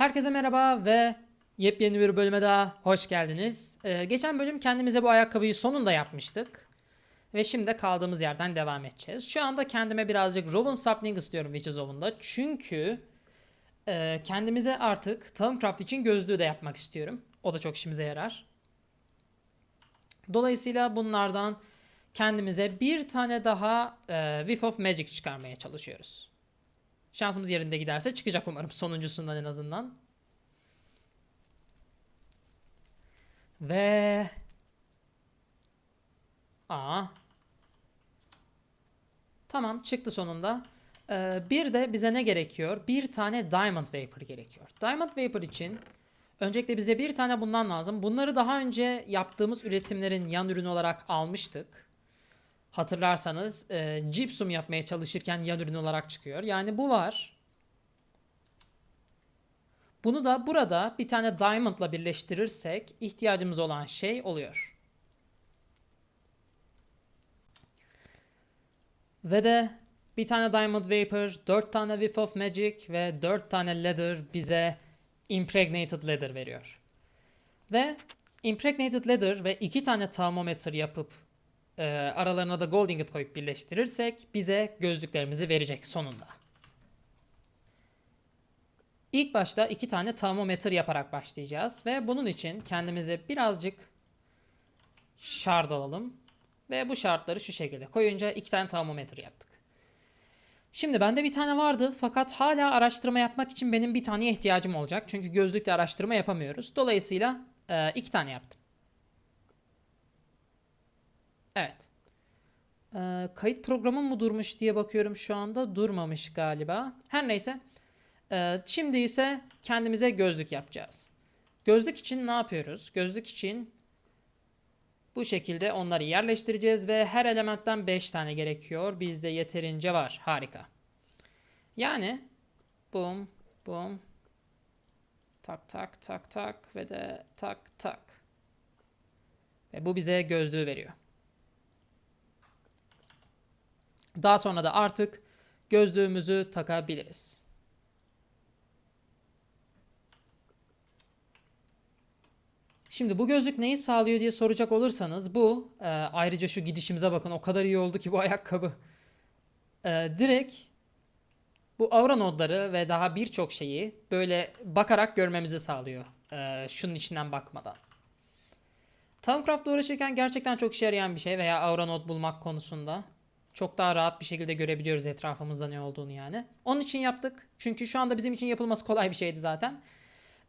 Herkese merhaba ve yepyeni bir bölüme daha hoş geldiniz. Ee, geçen bölüm kendimize bu ayakkabıyı sonunda yapmıştık. Ve şimdi kaldığımız yerden devam edeceğiz. Şu anda kendime birazcık Robin Sapling istiyorum Witches Oven'da. Çünkü e, kendimize artık Thaumcraft için gözlüğü de yapmak istiyorum. O da çok işimize yarar. Dolayısıyla bunlardan kendimize bir tane daha e, Whiff of Magic çıkarmaya çalışıyoruz. Şansımız yerinde giderse çıkacak umarım sonuncusundan en azından. Ve Aa. Tamam çıktı sonunda. Ee, bir de bize ne gerekiyor? Bir tane Diamond Vapor gerekiyor. Diamond Vapor için öncelikle bize bir tane bundan lazım. Bunları daha önce yaptığımız üretimlerin yan ürünü olarak almıştık. Hatırlarsanız e, gypsum yapmaya çalışırken yan ürün olarak çıkıyor. Yani bu var. Bunu da burada bir tane diamondla birleştirirsek ihtiyacımız olan şey oluyor. Ve de bir tane Diamond Vapor, 4 tane Whiff of Magic ve 4 tane Leather bize Impregnated Leather veriyor. Ve Impregnated Leather ve 2 tane Thermometer yapıp e, aralarına da Gold koyup birleştirirsek bize gözlüklerimizi verecek sonunda. İlk başta 2 tane Thermometer yaparak başlayacağız ve bunun için kendimize birazcık shard alalım. Ve bu şartları şu şekilde koyunca iki tane termometre yaptık. Şimdi bende bir tane vardı fakat hala araştırma yapmak için benim bir taneye ihtiyacım olacak. Çünkü gözlükle araştırma yapamıyoruz. Dolayısıyla e, iki tane yaptım. Evet. E, kayıt programım mı durmuş diye bakıyorum şu anda. Durmamış galiba. Her neyse. E, şimdi ise kendimize gözlük yapacağız. Gözlük için ne yapıyoruz? Gözlük için bu şekilde onları yerleştireceğiz ve her elementten 5 tane gerekiyor. Bizde yeterince var. Harika. Yani bum bum tak tak tak tak ve de tak tak. Ve bu bize gözlüğü veriyor. Daha sonra da artık gözlüğümüzü takabiliriz. Şimdi bu gözlük neyi sağlıyor diye soracak olursanız bu e, ayrıca şu gidişimize bakın o kadar iyi oldu ki bu ayakkabı. E, direkt bu aura nodları ve daha birçok şeyi böyle bakarak görmemizi sağlıyor. E, şunun içinden bakmadan. Thaumcraft'la uğraşırken gerçekten çok işe yarayan bir şey veya aura nod bulmak konusunda. Çok daha rahat bir şekilde görebiliyoruz etrafımızda ne olduğunu yani. Onun için yaptık. Çünkü şu anda bizim için yapılması kolay bir şeydi zaten.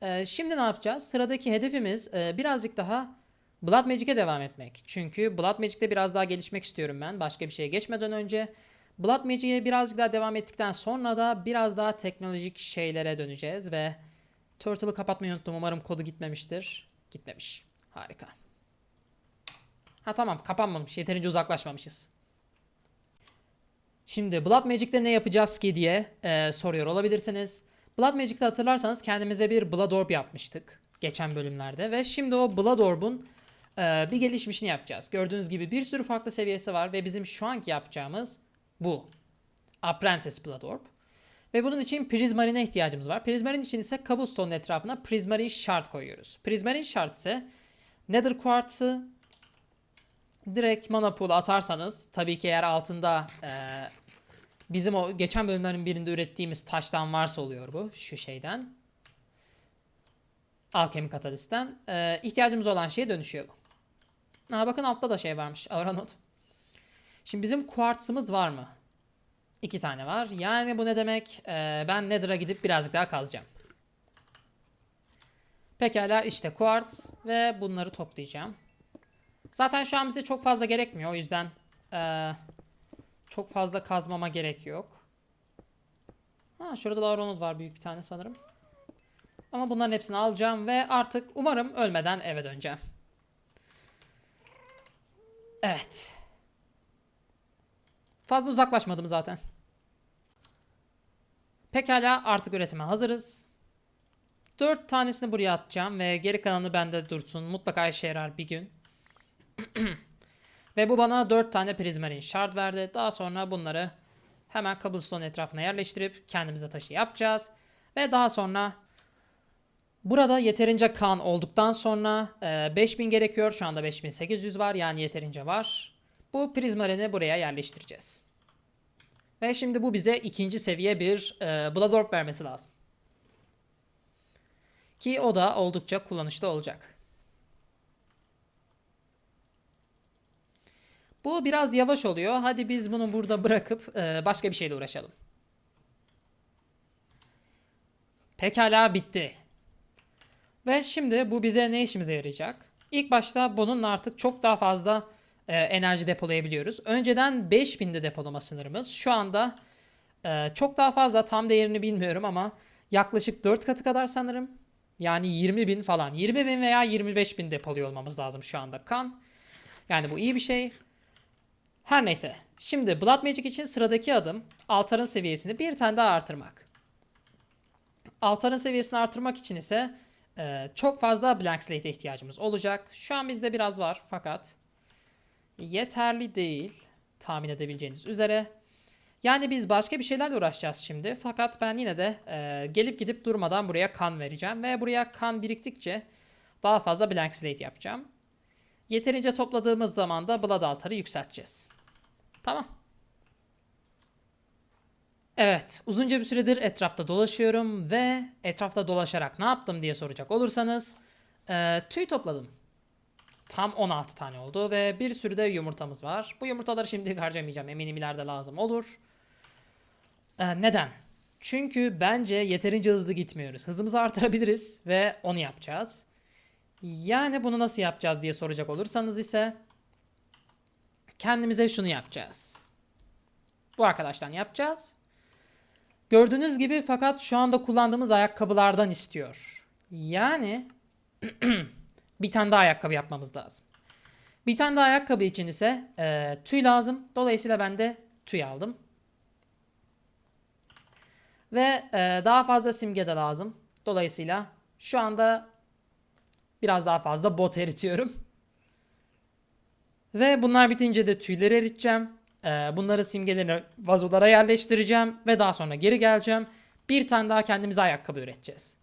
Ee, şimdi ne yapacağız? Sıradaki hedefimiz e, birazcık daha Blood Magic'e devam etmek. Çünkü Blood Magic'te biraz daha gelişmek istiyorum ben. Başka bir şeye geçmeden önce. Blood Magic'e birazcık daha devam ettikten sonra da biraz daha teknolojik şeylere döneceğiz ve Turtle'ı kapatmayı unuttum. Umarım kodu gitmemiştir. Gitmemiş. Harika. Ha tamam kapanmamış. Yeterince uzaklaşmamışız. Şimdi Blood Magic'te ne yapacağız ki diye e, soruyor olabilirsiniz. Blood Magic'te hatırlarsanız kendimize bir Blood Orb yapmıştık geçen bölümlerde ve şimdi o Blood Orb'un e, bir gelişmişini yapacağız. Gördüğünüz gibi bir sürü farklı seviyesi var ve bizim şu anki yapacağımız bu. Apprentice Blood Orb. Ve bunun için Prismarine ihtiyacımız var. Prismarine için ise Cobblestone'un etrafına Prismarine Shard koyuyoruz. Prismarine Shard ise Nether Quartz'ı direkt mana pool'a atarsanız tabii ki eğer altında e, Bizim o geçen bölümlerin birinde ürettiğimiz taştan varsa oluyor bu. Şu şeyden. Alkemi katalisten. Ee, ihtiyacımız olan şeye dönüşüyor bu. Ha, bakın altta da şey varmış. Auranot. Şimdi bizim kuartsımız var mı? İki tane var. Yani bu ne demek? Ee, ben Nether'a gidip birazcık daha kazacağım. Pekala işte kuarts ve bunları toplayacağım. Zaten şu an bize çok fazla gerekmiyor. O yüzden... Ee, çok fazla kazmama gerek yok. Ha şurada da Aronot var büyük bir tane sanırım. Ama bunların hepsini alacağım ve artık umarım ölmeden eve döneceğim. Evet. Fazla uzaklaşmadım zaten. Pekala artık üretime hazırız. 4 tanesini buraya atacağım ve geri kalanı bende dursun. Mutlaka işe yarar bir gün. Ve bu bana 4 tane prizmarin shard verdi. Daha sonra bunları hemen cobblestone etrafına yerleştirip kendimize taşı yapacağız. Ve daha sonra Burada yeterince kan olduktan sonra e, 5000 gerekiyor. Şu anda 5800 var yani yeterince var. Bu prizmarini buraya yerleştireceğiz. Ve şimdi bu bize ikinci seviye bir e, Blood Orb vermesi lazım. Ki o da oldukça kullanışlı olacak. Bu biraz yavaş oluyor. Hadi biz bunu burada bırakıp e, başka bir şeyle uğraşalım. Pekala bitti. Ve şimdi bu bize ne işimize yarayacak? İlk başta bununla artık çok daha fazla e, enerji depolayabiliyoruz. Önceden 5000'de depolama sınırımız. Şu anda e, çok daha fazla tam değerini bilmiyorum ama yaklaşık 4 katı kadar sanırım. Yani 20 bin falan. 20 bin veya 25 bin depoluyor olmamız lazım şu anda kan. Yani bu iyi bir şey. Her neyse. Şimdi Blood Magic için sıradaki adım altarın seviyesini bir tane daha artırmak. Altarın seviyesini artırmak için ise e, çok fazla Blank Slate'e ihtiyacımız olacak. Şu an bizde biraz var fakat yeterli değil tahmin edebileceğiniz üzere. Yani biz başka bir şeylerle uğraşacağız şimdi. Fakat ben yine de e, gelip gidip durmadan buraya kan vereceğim. Ve buraya kan biriktikçe daha fazla Blank Slate yapacağım. Yeterince topladığımız zaman da Blood Altar'ı yükselteceğiz. Tamam. Evet, uzunca bir süredir etrafta dolaşıyorum ve etrafta dolaşarak ne yaptım diye soracak olursanız e, tüy topladım. Tam 16 tane oldu ve bir sürü de yumurtamız var. Bu yumurtaları şimdi harcamayacağım. Eminim ileride lazım olur. E, neden? Çünkü bence yeterince hızlı gitmiyoruz. Hızımızı artırabiliriz ve onu yapacağız. Yani bunu nasıl yapacağız diye soracak olursanız ise kendimize şunu yapacağız. Bu arkadaştan yapacağız. Gördüğünüz gibi fakat şu anda kullandığımız ayakkabılardan istiyor. Yani bir tane daha ayakkabı yapmamız lazım. Bir tane daha ayakkabı için ise e, tüy lazım. Dolayısıyla ben de tüy aldım. Ve e, daha fazla simge de lazım. Dolayısıyla şu anda biraz daha fazla bot eritiyorum. Ve bunlar bitince de tüyleri eriteceğim. Ee, bunları simgelerini vazolara yerleştireceğim. Ve daha sonra geri geleceğim. Bir tane daha kendimize ayakkabı üreteceğiz.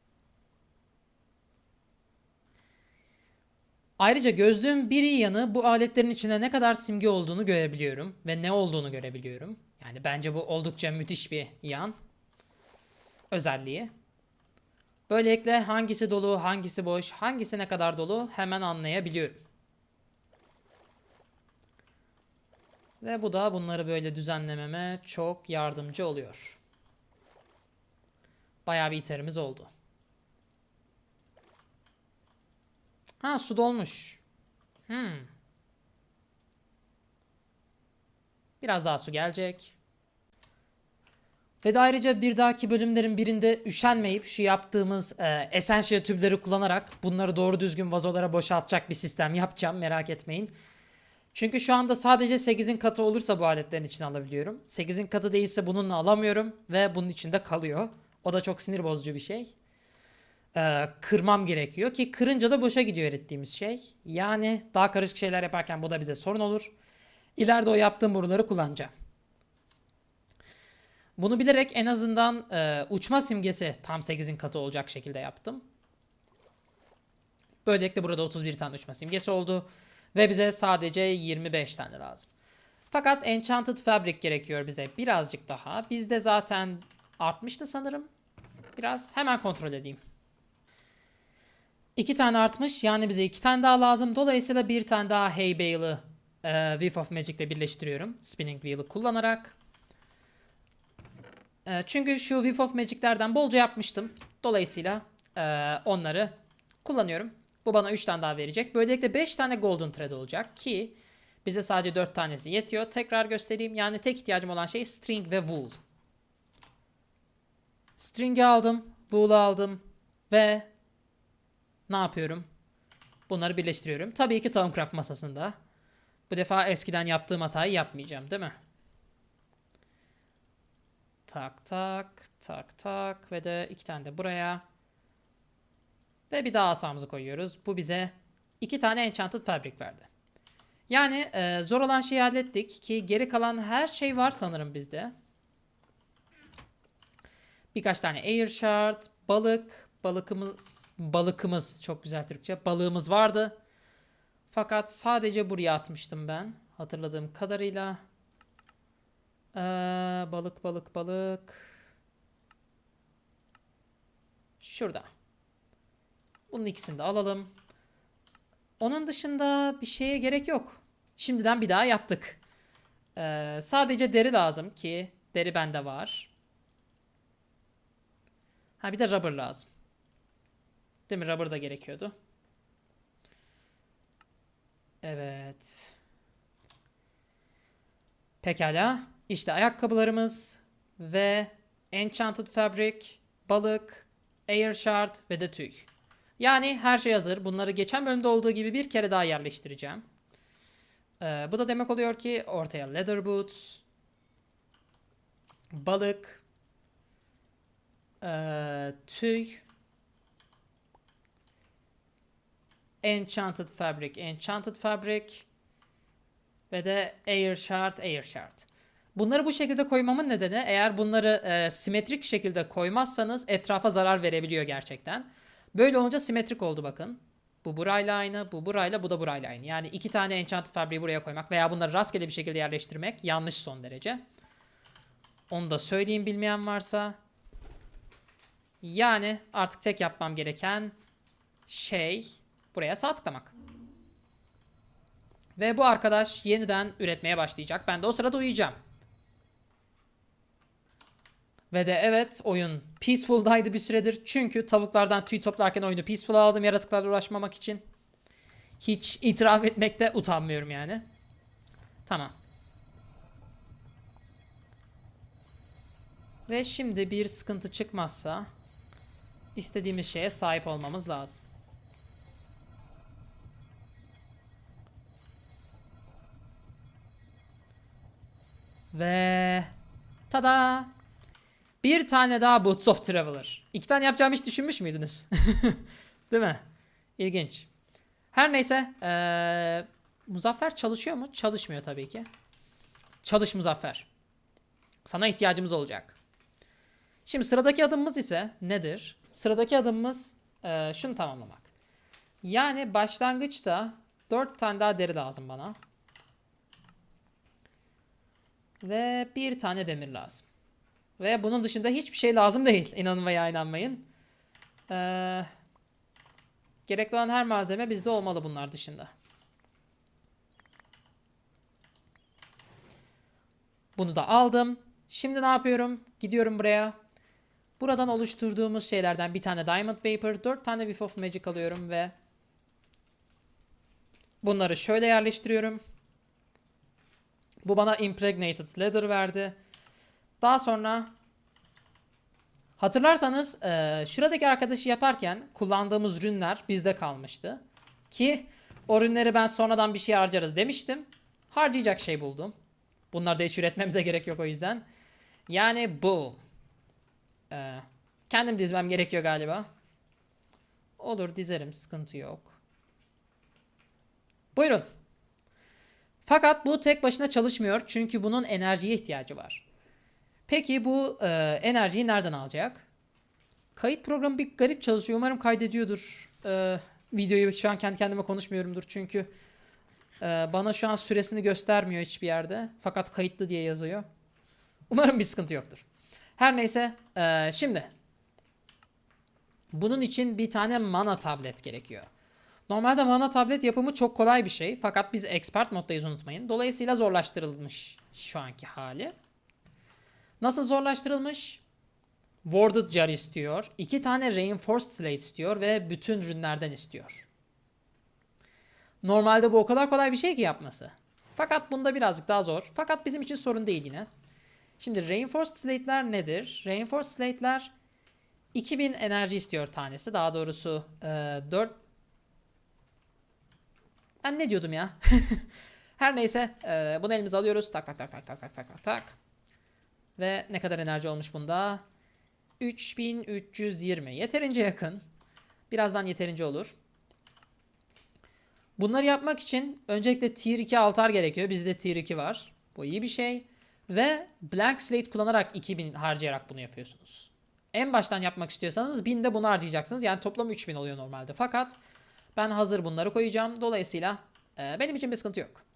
Ayrıca gözlüğün bir iyi yanı bu aletlerin içinde ne kadar simge olduğunu görebiliyorum. Ve ne olduğunu görebiliyorum. Yani bence bu oldukça müthiş bir yan. Özelliği. Böylelikle hangisi dolu, hangisi boş, hangisi ne kadar dolu hemen anlayabiliyorum. Ve bu da bunları böyle düzenlememe çok yardımcı oluyor. Bayağı bir iterimiz oldu. Ha su dolmuş. Hmm. Biraz daha su gelecek. Ve ayrıca bir dahaki bölümlerin birinde üşenmeyip şu yaptığımız e, Essential tüpleri kullanarak bunları doğru düzgün vazolara boşaltacak bir sistem yapacağım merak etmeyin. Çünkü şu anda sadece 8'in katı olursa bu aletlerin içine alabiliyorum. 8'in katı değilse bununla alamıyorum ve bunun içinde kalıyor. O da çok sinir bozucu bir şey. Ee, kırmam gerekiyor ki kırınca da boşa gidiyor ürettiğimiz şey. Yani daha karışık şeyler yaparken bu da bize sorun olur. İleride o yaptığım boruları kullanacağım. Bunu bilerek en azından e, uçma simgesi tam 8'in katı olacak şekilde yaptım. Böylelikle burada 31 tane uçma simgesi oldu. Ve bize sadece 25 tane lazım. Fakat Enchanted Fabric gerekiyor bize birazcık daha. Bizde zaten artmıştı sanırım. Biraz hemen kontrol edeyim. İki tane artmış yani bize iki tane daha lazım. Dolayısıyla bir tane daha Hay Bale'ı e, Whiff of Magic ile birleştiriyorum. Spinning Wheel'ı kullanarak. E, çünkü şu Whiff of Magic'lerden bolca yapmıştım. Dolayısıyla e, onları kullanıyorum. Bu bana 3 tane daha verecek. Böylelikle 5 tane golden thread olacak ki bize sadece 4 tanesi yetiyor. Tekrar göstereyim. Yani tek ihtiyacım olan şey string ve wool. String'i aldım. Wool'u aldım. Ve ne yapıyorum? Bunları birleştiriyorum. Tabii ki Thaumcraft masasında. Bu defa eskiden yaptığım hatayı yapmayacağım değil mi? Tak tak tak tak ve de iki tane de buraya. Ve bir daha asamızı koyuyoruz. Bu bize iki tane Enchanted Fabric verdi. Yani e, zor olan şeyi hallettik ki geri kalan her şey var sanırım bizde. Birkaç tane Air Shard, balık, balıkımız balıkımız çok güzel Türkçe. Balığımız vardı. Fakat sadece buraya atmıştım ben. Hatırladığım kadarıyla. Ee, balık balık balık. Şurada. Bunun ikisini de alalım. Onun dışında bir şeye gerek yok. Şimdiden bir daha yaptık. Ee, sadece deri lazım ki deri bende var. Ha bir de rubber lazım. Değil mi? Rubber da gerekiyordu. Evet. Pekala. İşte ayakkabılarımız ve Enchanted Fabric, balık, Air Shard ve de tüy. Yani her şey hazır. Bunları geçen bölümde olduğu gibi bir kere daha yerleştireceğim. Ee, bu da demek oluyor ki ortaya leather boots, balık, ee, tüy, enchanted fabric, enchanted fabric ve de air shard, air shard. Bunları bu şekilde koymamın nedeni eğer bunları e, simetrik şekilde koymazsanız etrafa zarar verebiliyor gerçekten. Böyle olunca simetrik oldu bakın. Bu burayla aynı, bu burayla, bu da burayla aynı. Yani iki tane enchanted fabriği buraya koymak veya bunları rastgele bir şekilde yerleştirmek yanlış son derece. Onu da söyleyeyim bilmeyen varsa. Yani artık tek yapmam gereken şey buraya sağ tıklamak. Ve bu arkadaş yeniden üretmeye başlayacak. Ben de o sırada uyuyacağım. Ve de evet oyun peaceful'daydı bir süredir. Çünkü tavuklardan tüy toplarken oyunu peaceful aldım yaratıklarla uğraşmamak için. Hiç itiraf etmekte utanmıyorum yani. Tamam. Ve şimdi bir sıkıntı çıkmazsa istediğimiz şeye sahip olmamız lazım. Ve tada! Bir tane daha Boots of Traveler. İki tane yapacağımı hiç düşünmüş müydünüz? Değil mi? İlginç. Her neyse. Ee, Muzaffer çalışıyor mu? Çalışmıyor tabii ki. Çalış Muzaffer. Sana ihtiyacımız olacak. Şimdi sıradaki adımımız ise nedir? Sıradaki adımımız e, şunu tamamlamak. Yani başlangıçta 4 tane daha deri lazım bana. Ve bir tane demir lazım. Ve bunun dışında hiçbir şey lazım değil. İnanın veya inanmayın. Ee, gerekli olan her malzeme bizde olmalı bunlar dışında. Bunu da aldım. Şimdi ne yapıyorum? Gidiyorum buraya. Buradan oluşturduğumuz şeylerden bir tane Diamond Vapor, 4 tane Whiff of Magic alıyorum ve bunları şöyle yerleştiriyorum. Bu bana Impregnated Leather verdi. Daha sonra hatırlarsanız e, şuradaki arkadaşı yaparken kullandığımız ürünler bizde kalmıştı. Ki o ürünleri ben sonradan bir şey harcarız demiştim. Harcayacak şey buldum. Bunları da hiç üretmemize gerek yok o yüzden. Yani bu. Ee, kendim dizmem gerekiyor galiba. Olur dizerim sıkıntı yok. Buyurun. Fakat bu tek başına çalışmıyor çünkü bunun enerjiye ihtiyacı var. Peki bu e, enerjiyi nereden alacak? Kayıt programı bir garip çalışıyor. Umarım kaydediyordur. E, videoyu şu an kendi kendime konuşmuyorumdur çünkü e, bana şu an süresini göstermiyor hiçbir yerde. Fakat kayıtlı diye yazıyor. Umarım bir sıkıntı yoktur. Her neyse e, şimdi bunun için bir tane mana tablet gerekiyor. Normalde mana tablet yapımı çok kolay bir şey fakat biz expert moddayız unutmayın. Dolayısıyla zorlaştırılmış şu anki hali. Nasıl zorlaştırılmış? Warded Jar istiyor. 2 tane Reinforced Slate istiyor ve bütün rünlerden istiyor. Normalde bu o kadar kolay bir şey ki yapması. Fakat bunda birazcık daha zor. Fakat bizim için sorun değil yine. Şimdi Reinforced Slate'ler nedir? Reinforced Slate'ler 2000 enerji istiyor tanesi. Daha doğrusu e, 4... Ben ne diyordum ya? Her neyse e, bunu elimize alıyoruz. Tak tak tak tak tak tak tak tak. Ve ne kadar enerji olmuş bunda? 3320. Yeterince yakın. Birazdan yeterince olur. Bunları yapmak için öncelikle tier 2 altar gerekiyor. Bizde tier 2 var. Bu iyi bir şey. Ve blank slate kullanarak 2000 harcayarak bunu yapıyorsunuz. en baştan yapmak istiyorsanız 1000 de bunu harcayacaksınız. Yani toplam 3000 oluyor normalde. Fakat ben hazır bunları koyacağım. Dolayısıyla e, benim için bir sıkıntı yok.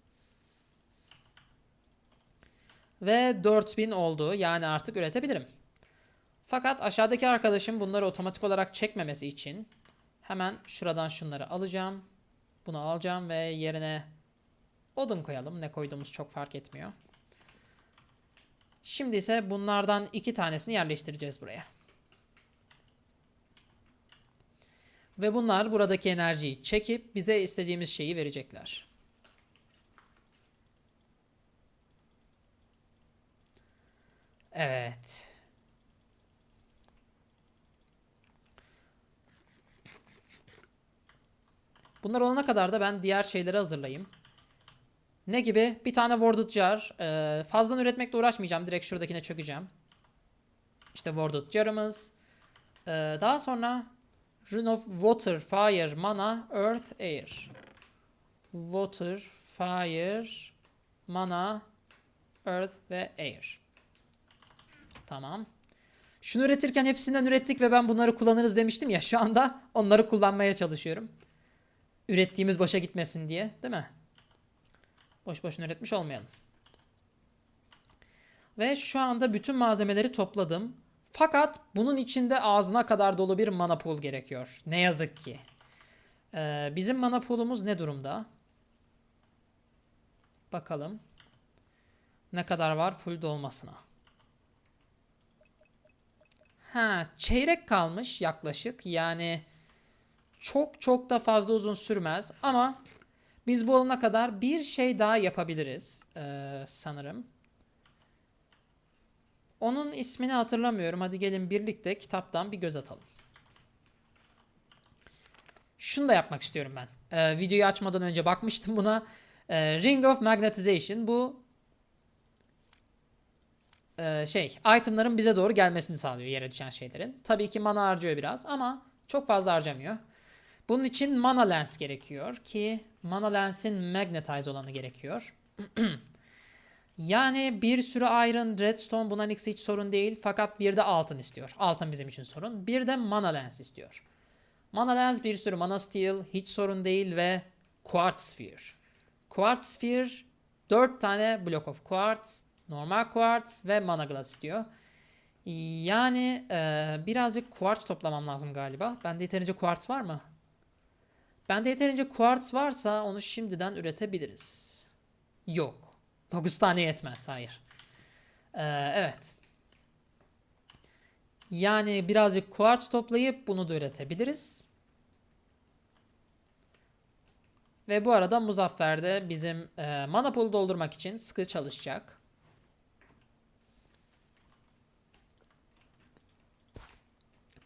Ve 4000 oldu. Yani artık üretebilirim. Fakat aşağıdaki arkadaşım bunları otomatik olarak çekmemesi için hemen şuradan şunları alacağım. Bunu alacağım ve yerine odun koyalım. Ne koyduğumuz çok fark etmiyor. Şimdi ise bunlardan iki tanesini yerleştireceğiz buraya. Ve bunlar buradaki enerjiyi çekip bize istediğimiz şeyi verecekler. Evet. Bunlar olana kadar da ben diğer şeyleri hazırlayayım. Ne gibi? Bir tane worded jar. Ee, fazladan üretmekle uğraşmayacağım. Direkt şuradakine çökeceğim. İşte worded jar'ımız. Ee, daha sonra Rune of Water, Fire, Mana, Earth, Air. Water, Fire, Mana, Earth ve Air. Tamam. Şunu üretirken hepsinden ürettik ve ben bunları kullanırız demiştim ya. Şu anda onları kullanmaya çalışıyorum. Ürettiğimiz boşa gitmesin diye. Değil mi? Boş boşuna üretmiş olmayalım. Ve şu anda bütün malzemeleri topladım. Fakat bunun içinde ağzına kadar dolu bir mana pool gerekiyor. Ne yazık ki. Ee, bizim mana pool'umuz ne durumda? Bakalım. Ne kadar var full dolmasına. Ha, çeyrek kalmış yaklaşık. Yani çok çok da fazla uzun sürmez ama biz bu olana kadar bir şey daha yapabiliriz ee, sanırım. Onun ismini hatırlamıyorum. Hadi gelin birlikte kitaptan bir göz atalım. Şunu da yapmak istiyorum ben. Ee, videoyu açmadan önce bakmıştım buna. Ee, Ring of Magnetization. Bu e, şey itemların bize doğru gelmesini sağlıyor yere düşen şeylerin. Tabii ki mana harcıyor biraz ama çok fazla harcamıyor. Bunun için mana lens gerekiyor ki mana lensin magnetize olanı gerekiyor. yani bir sürü iron, redstone bunların ikisi hiç sorun değil. Fakat bir de altın istiyor. Altın bizim için sorun. Bir de mana lens istiyor. Mana lens bir sürü mana steel hiç sorun değil ve quartz sphere. Quartz sphere 4 tane block of quartz, normal quartz ve mana glass istiyor. Yani e, birazcık quartz toplamam lazım galiba. Bende yeterince quartz var mı? Bende yeterince quartz varsa onu şimdiden üretebiliriz. Yok. 9 tane yetmez. Hayır. Ee, evet. Yani birazcık quartz toplayıp bunu da üretebiliriz. Ve bu arada Muzaffer de bizim e, mana pool doldurmak için sıkı çalışacak.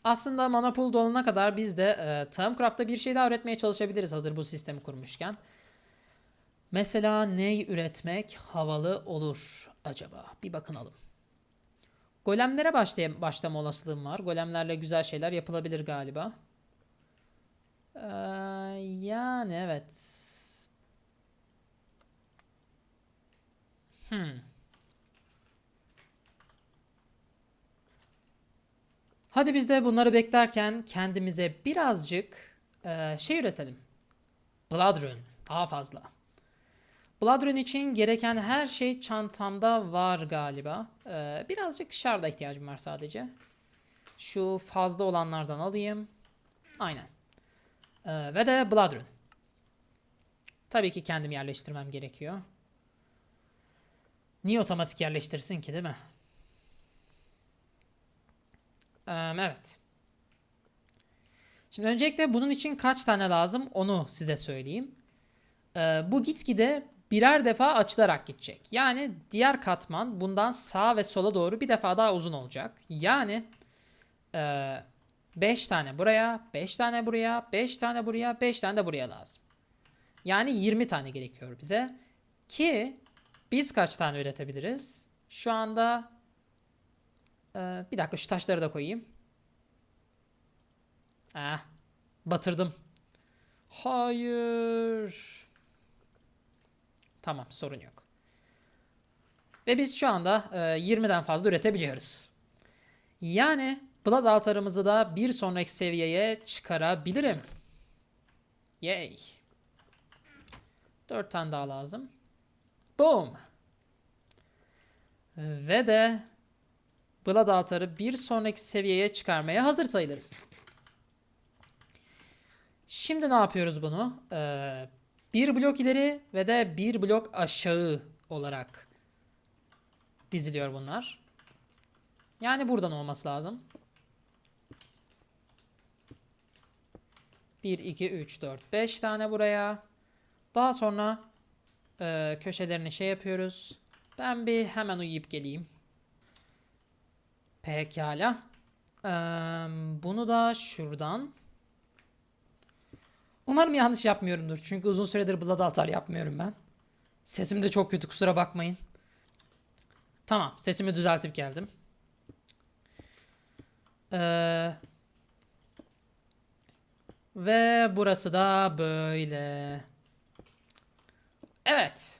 Aslında mana dolana kadar biz de e, Thaumcraft'ta bir şey daha üretmeye çalışabiliriz hazır bu sistemi kurmuşken. Mesela ney üretmek havalı olur acaba? Bir bakınalım. Golemlere başlay başlama olasılığım var. Golemlerle güzel şeyler yapılabilir galiba. Ee, yani evet. Hmm. Hadi biz de bunları beklerken kendimize birazcık e, şey üretelim. Blood Rune. Daha fazla. Blood Rune için gereken her şey çantamda var galiba. E, birazcık şarda ihtiyacım var sadece. Şu fazla olanlardan alayım. Aynen. E, ve de Blood Rune. Tabii ki kendim yerleştirmem gerekiyor. Niye otomatik yerleştirsin ki değil mi? Evet. Şimdi öncelikle bunun için kaç tane lazım onu size söyleyeyim. Bu gitgide birer defa açılarak gidecek. Yani diğer katman bundan sağa ve sola doğru bir defa daha uzun olacak. Yani 5 tane buraya, 5 tane buraya, 5 tane buraya, 5 tane de buraya lazım. Yani 20 tane gerekiyor bize. Ki biz kaç tane üretebiliriz? Şu anda ee, bir dakika şu taşları da koyayım. Ah, batırdım. Hayır. Tamam sorun yok. Ve biz şu anda e, 20'den fazla üretebiliyoruz. Yani Blood altarımızı da bir sonraki seviyeye çıkarabilirim. Yay. 4 tane daha lazım. Boom. Ve de Blood altarı bir sonraki seviyeye çıkarmaya hazır sayılırız. Şimdi ne yapıyoruz bunu? Ee, bir blok ileri ve de bir blok aşağı olarak diziliyor bunlar. Yani buradan olması lazım. 1, 2, 3, 4, 5 tane buraya. Daha sonra e, köşelerini şey yapıyoruz. Ben bir hemen uyuyup geleyim. Pekala. Eee, bunu da şuradan. Umarım yanlış yapmıyorumdur. Çünkü uzun süredir Blood Altar yapmıyorum ben. Sesim de çok kötü kusura bakmayın. Tamam sesimi düzeltip geldim. Ee, ve burası da böyle. Evet.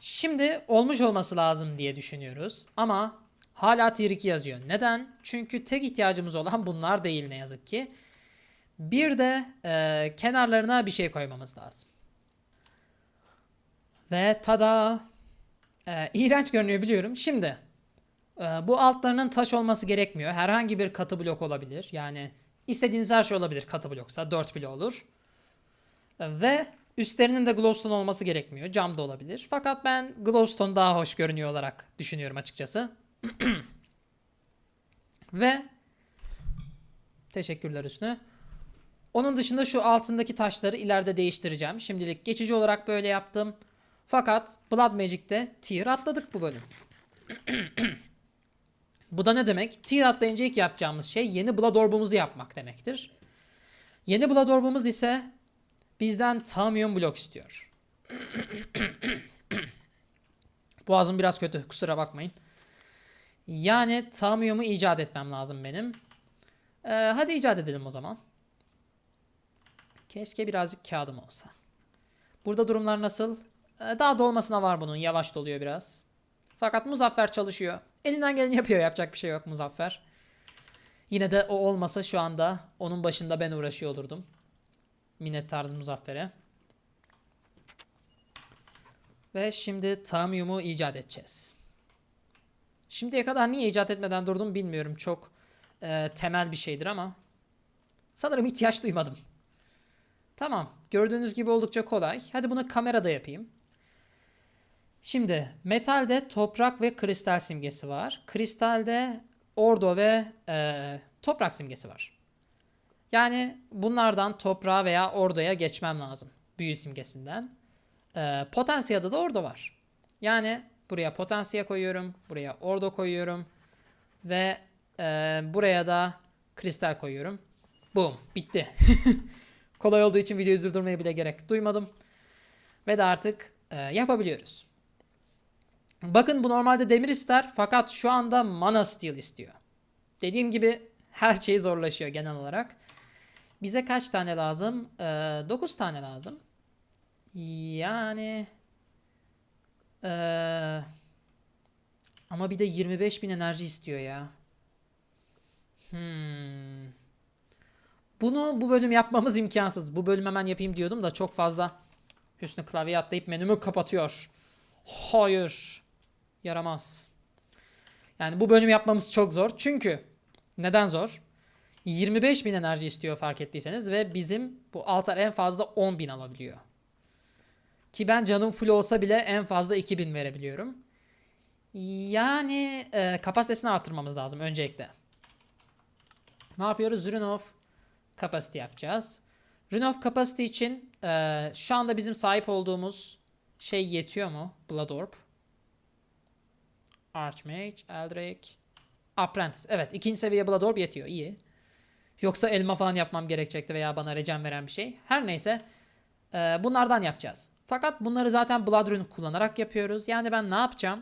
Şimdi olmuş olması lazım diye düşünüyoruz. Ama hala tier 2 yazıyor. Neden? Çünkü tek ihtiyacımız olan bunlar değil ne yazık ki. Bir de e, kenarlarına bir şey koymamız lazım. Ve tada! E, iğrenç görünüyor biliyorum. Şimdi e, bu altlarının taş olması gerekmiyor. Herhangi bir katı blok olabilir. Yani istediğiniz her şey olabilir katı bloksa. 4 bile olur. E, ve üstlerinin de glowstone olması gerekmiyor. Cam da olabilir. Fakat ben glowstone daha hoş görünüyor olarak düşünüyorum açıkçası. Ve teşekkürler Hüsnü. Onun dışında şu altındaki taşları ileride değiştireceğim. Şimdilik geçici olarak böyle yaptım. Fakat Blood Magic'te tier atladık bu bölüm. bu da ne demek? Tier atlayınca ilk yapacağımız şey yeni Blood Orb'umuzu yapmak demektir. Yeni Blood Orb'umuz ise bizden Tamium blok istiyor. Boğazım biraz kötü kusura bakmayın. Yani Tamium'u icat etmem lazım benim. Ee, hadi icat edelim o zaman. Keşke birazcık kağıdım olsa. Burada durumlar nasıl? Ee, Daha dolmasına var bunun. Yavaş doluyor biraz. Fakat Muzaffer çalışıyor. Elinden geleni yapıyor. Yapacak bir şey yok Muzaffer. Yine de o olmasa şu anda onun başında ben uğraşıyor olurdum. Minnet tarzı Muzaffer'e. Ve şimdi Tamium'u icat edeceğiz. Şimdiye kadar niye icat etmeden durdum bilmiyorum. Çok e, temel bir şeydir ama sanırım ihtiyaç duymadım. Tamam. Gördüğünüz gibi oldukça kolay. Hadi bunu kamerada yapayım. Şimdi metalde toprak ve kristal simgesi var. Kristalde ordo ve e, toprak simgesi var. Yani bunlardan toprağa veya ordoya geçmem lazım. Büyü simgesinden. E, potansiyada da ordo var. Yani buraya potansiye koyuyorum. Buraya ordo koyuyorum. Ve e, buraya da kristal koyuyorum. Boom. Bitti. Kolay olduğu için videoyu durdurmaya bile gerek duymadım. Ve de artık e, yapabiliyoruz. Bakın bu normalde demir ister fakat şu anda mana steel istiyor. Dediğim gibi her şey zorlaşıyor genel olarak. Bize kaç tane lazım? E, 9 tane lazım. Yani e, ama bir de 25 bin enerji istiyor ya. Hmm. Bunu bu bölüm yapmamız imkansız. Bu bölüm hemen yapayım diyordum da çok fazla Hüsnü klavyeye atlayıp menümü kapatıyor. Hayır. Yaramaz. Yani bu bölüm yapmamız çok zor. Çünkü neden zor? 25 bin enerji istiyor fark ettiyseniz ve bizim bu altar en fazla 10 bin alabiliyor. Ki ben canım full olsa bile en fazla 2000 verebiliyorum. Yani e, kapasitesini artırmamız lazım öncelikle. Ne yapıyoruz? Rune of Capacity yapacağız. Rune of Capacity için e, şu anda bizim sahip olduğumuz şey yetiyor mu? Blood Orb. Archmage, Eldrick, Apprentice. Evet ikinci seviye Blood Orb yetiyor. İyi. Yoksa elma falan yapmam gerekecekti veya bana regen veren bir şey. Her neyse e, bunlardan yapacağız. Fakat bunları zaten Blood Rune kullanarak yapıyoruz. Yani ben ne yapacağım?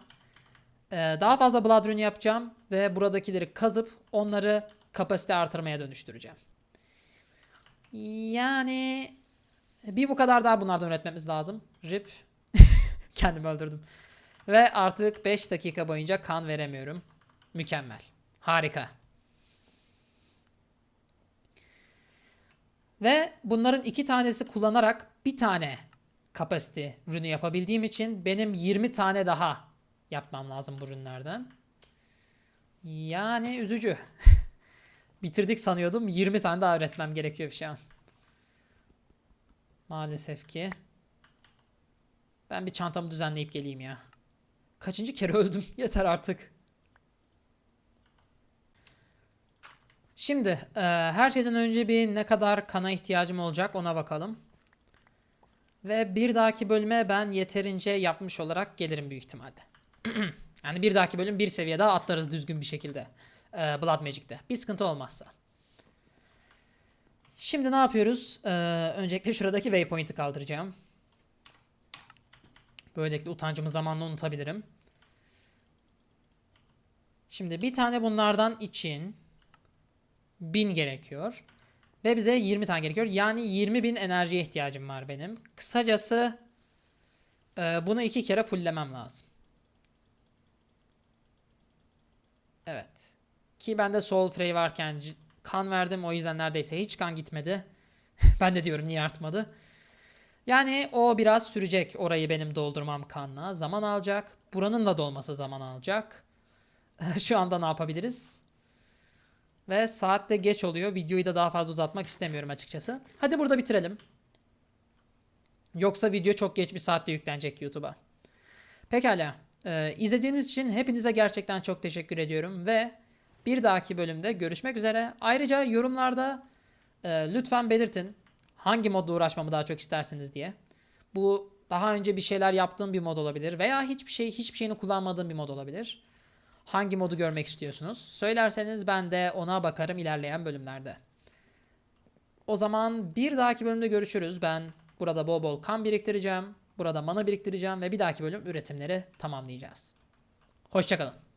Ee, daha fazla Blood Rune yapacağım ve buradakileri kazıp onları kapasite artırmaya dönüştüreceğim. Yani bir bu kadar daha bunlardan üretmemiz lazım. Rip. Kendimi öldürdüm. Ve artık 5 dakika boyunca kan veremiyorum. Mükemmel. Harika. Ve bunların iki tanesi kullanarak bir tane capacity ürünü yapabildiğim için benim 20 tane daha yapmam lazım bu ürünlerden. Yani üzücü. Bitirdik sanıyordum. 20 tane daha üretmem gerekiyor şu an. Maalesef ki. Ben bir çantamı düzenleyip geleyim ya. Kaçıncı kere öldüm? Yeter artık. Şimdi e, her şeyden önce bir ne kadar kana ihtiyacım olacak ona bakalım. Ve bir dahaki bölüme ben yeterince yapmış olarak gelirim büyük ihtimalle. yani bir dahaki bölüm bir seviye daha atlarız düzgün bir şekilde. E, Blood Magic'te. Bir sıkıntı olmazsa. Şimdi ne yapıyoruz? E, öncelikle şuradaki waypoint'i kaldıracağım. Böylelikle utancımı zamanla unutabilirim. Şimdi bir tane bunlardan için 1000 gerekiyor. Ve bize 20 tane gerekiyor. Yani 20 bin enerjiye ihtiyacım var benim. Kısacası e, bunu iki kere fulllemem lazım. Evet. Ki bende Soul Frey varken kan verdim. O yüzden neredeyse hiç kan gitmedi. ben de diyorum niye artmadı. Yani o biraz sürecek orayı benim doldurmam kanla. Zaman alacak. Buranın da dolması zaman alacak. Şu anda ne yapabiliriz? Ve saat de geç oluyor. Videoyu da daha fazla uzatmak istemiyorum açıkçası. Hadi burada bitirelim. Yoksa video çok geç bir saatte yüklenecek YouTube'a. Pekala. Ee, izlediğiniz için hepinize gerçekten çok teşekkür ediyorum. Ve bir dahaki bölümde görüşmek üzere. Ayrıca yorumlarda e, lütfen belirtin hangi modla uğraşmamı daha çok istersiniz diye. Bu daha önce bir şeyler yaptığım bir mod olabilir veya hiçbir şey hiçbir şeyini kullanmadığım bir mod olabilir. Hangi modu görmek istiyorsunuz? Söylerseniz ben de ona bakarım ilerleyen bölümlerde. O zaman bir dahaki bölümde görüşürüz. Ben burada bol bol kan biriktireceğim. Burada mana biriktireceğim ve bir dahaki bölüm üretimleri tamamlayacağız. Hoşçakalın.